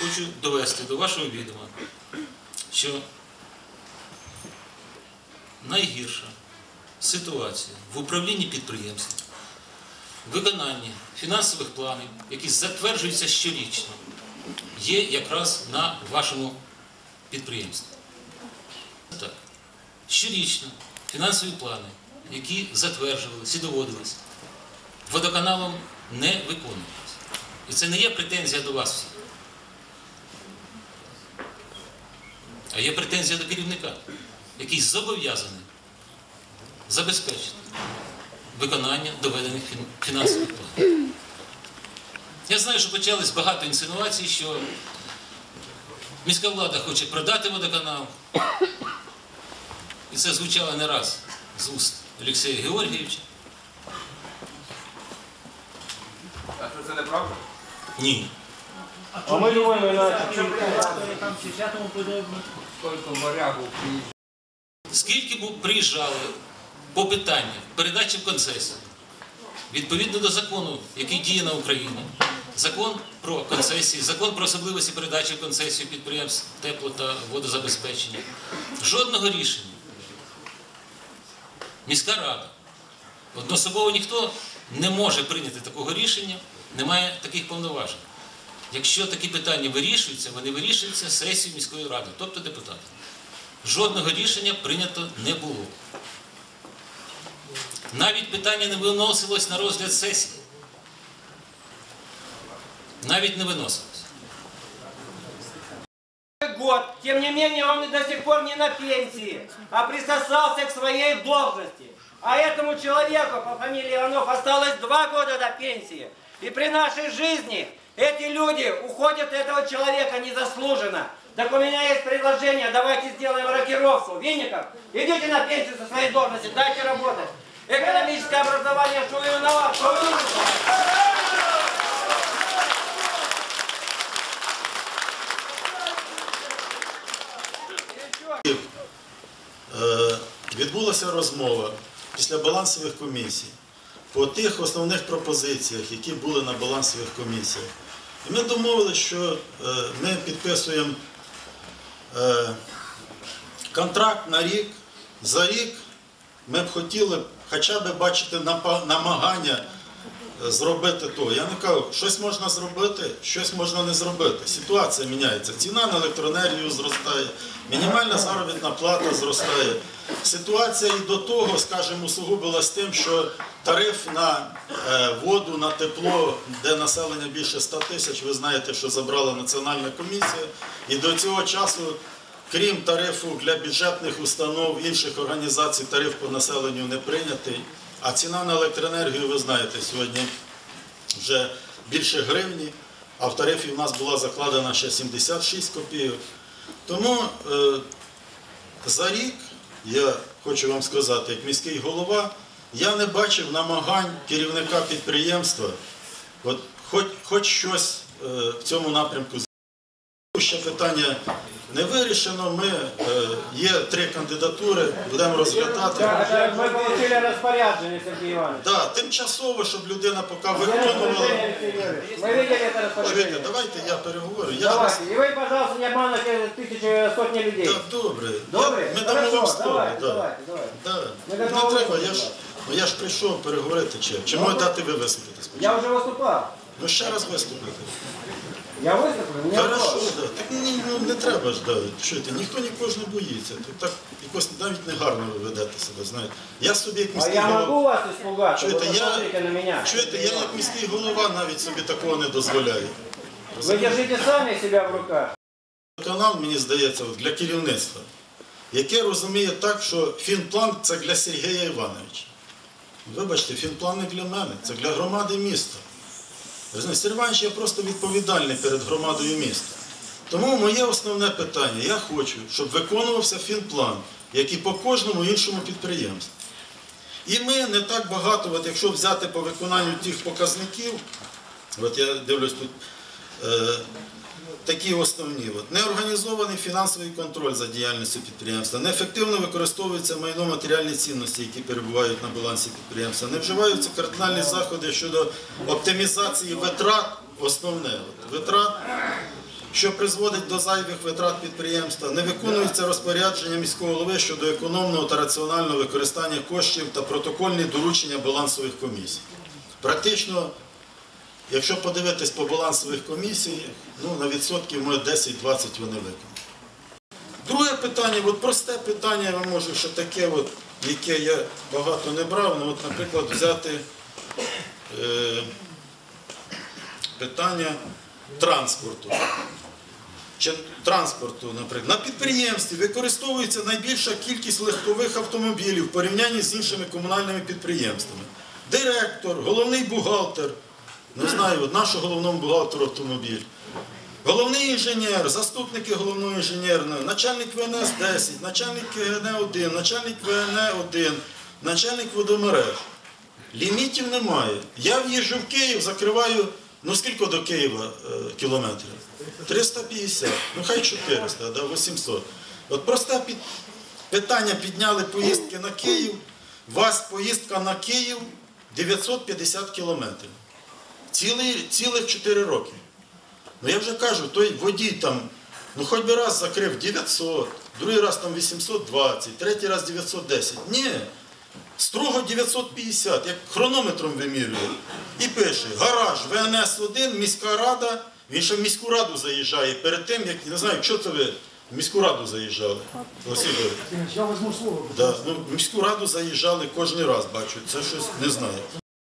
хочу довести до вашого відома, що найгірша ситуація в управлінні підприємством, виконанні фінансових планів, які затверджуються щорічно, є якраз на вашому підприємстві. Так. Щорічно фінансові плани, які затверджувалися і доводились, водоканалом не виконувалися. І це не є претензія до вас всіх. А є претензія до керівника, який зобов'язаний забезпечити виконання доведених фінансових планів. Я знаю, що почались багато інсинуацій, що міська влада хоче продати водоканал. І це звучало не раз з уст Олексія Георгійовича. А що це неправда? Ні. А мы думаем, иначе. там сейчас тому подобне. Скільки морягу приїжджає? Скільки приїжджали по питанню передачі в концесію, відповідно до закону, який діє на Україні, закон про концесії, закон про особливості передачі в концесію підприємств тепло та водозабезпечення, жодного рішення. Міська рада. Однособово ніхто не може прийняти такого рішення, немає таких повноважень. Якщо такі питання вирішуються, вони вирішуються сесією міської ради, тобто депутатами. Жодного рішення прийнято не було. Навіть питання не виносилось на розгляд сесії. Навіть не виносилось. год, тем не менее он до сих пор не на пенсии, а присосался к своей должности. А этому человеку по фамилии Иванов осталось два года до пенсии. И при нашей жизни эти люди уходят от этого человека незаслуженно. Так у меня есть предложение, давайте сделаем рокировку. Винников, идите на пенсию со своей должности, дайте работать. Экономическое образование, что вы виноват, что вы виноват. Е, відбулася розмова після балансових комісій По тих основних пропозиціях, які були на балансових комісіях. І ми домовилися, що е, ми підписуємо е, контракт на рік. За рік ми б хотіли хоча б бачити намагання е, зробити то. Я не кажу, щось можна зробити, щось можна не зробити. Ситуація міняється. Ціна на електроенергію зростає, мінімальна заробітна плата зростає. Ситуація і до того, скажімо, усугубилась тим, що тариф на е, воду, на тепло, де населення більше 100 тисяч, ви знаєте, що забрала Національна комісія. І до цього часу, крім тарифу для бюджетних установ, інших організацій, тариф по населенню не прийнятий. А ціна на електроенергію, ви знаєте, сьогодні вже більше гривні, а в тарифі в нас була закладена ще 76 копійок. Тому е, за рік, я хочу вам сказати, як міський голова, я не бачив намагань керівника підприємства, от, хоч, хоч щось е, в цьому напрямку питання не вирішено. Ми, е, є три кандидатури, будемо розглядати. Это Мы получили распоряджение, Сергей Иванович. Да, тимчасово, щоб людина поки Вы виконувала. видели это Чуєте, распоряжение? давайте я переговорю. Я вас... Давайте. И вы, пожалуйста, не обманывайте тысячи, сотни людей. Так, добре. Добре? Я- Ми дамо вам Хорошо, слово. давайте, да. давайте, давайте. Да. Ми Не дамо треба, вам я ж, слово. ну, я ж прийшов переговорити чи, чи може дати ви виступити спочатку? Я уже выступал. Ну ще раз виступити. Я выступлю, мне Хорошо, вопрос. да. Так ні, ну, не треба ж, да. Чуєте, ніхто нікого ж не боїться. Тут так якось навіть негарно ви ведете себе, знаєте. Я собі як А міський я голова. могу вас испугаться? Чуєте, Вы я, посмотрите на меня. чуєте, я як міський голова навіть собі такого не дозволяю. Вы держите сами себя в руках. Канал, мені здається, от для керівництва, яке розуміє так, що фінплан це для Сергія Івановича. Вибачте, фінплан не для мене, це для громади міста. Сергій Іванович є просто відповідальний перед громадою міста. Тому моє основне питання, я хочу, щоб виконувався фінплан, як і по кожному іншому підприємству. І ми не так багато, от якщо взяти по виконанню тих показників, от я дивлюсь тут. Е, такі основні. От. Неорганізований фінансовий контроль за діяльністю підприємства, неефективно використовуються майно матеріальні цінності, які перебувають на балансі підприємства, не вживаються кардинальні заходи щодо оптимізації витрат, основне от, витрат що призводить до зайвих витрат підприємства, не виконується розпорядження міського голови щодо економного та раціонального використання коштів та протокольні доручення балансових комісій. Практично, якщо подивитись по балансових комісіях, ну, на відсотків може 10-20 вони виконані. Друге питання, от просте питання, я можу ще таке, от, яке я багато не брав, ну, от, наприклад, взяти е, питання транспорту. Чи транспорту, наприклад, на підприємстві використовується найбільша кількість легкових автомобілів в порівнянні з іншими комунальними підприємствами. Директор, головний бухгалтер, не знаю, от нашого головному бухгалтеру автомобіль. Головний інженер, заступники головного інженера, начальник ВНС 10, начальник КГН 1, начальник ВН 1, начальник водомереж. Лімітів немає. Я в'їжджу в Київ, закриваю, ну скільки до Києва е, кілометрів? 350, ну хай 400, да, 800. От просте під... питання підняли поїздки на Київ. У вас поїздка на Київ 950 кілометрів. Цілий, цілих 4 роки. Ну я вже кажу, той водій там, ну хоч би раз закрив 900, другий раз там 820, третій раз 910. Ні, строго 950, як хронометром вимірює. І пише, гараж ВНС-1, міська рада, він ще в міську раду заїжджає перед тим, як, не знаю, що це ви в міську раду заїжджали. Я возьму слово. Да, ну, в міську раду заїжджали кожен раз, бачу, це щось не знаю.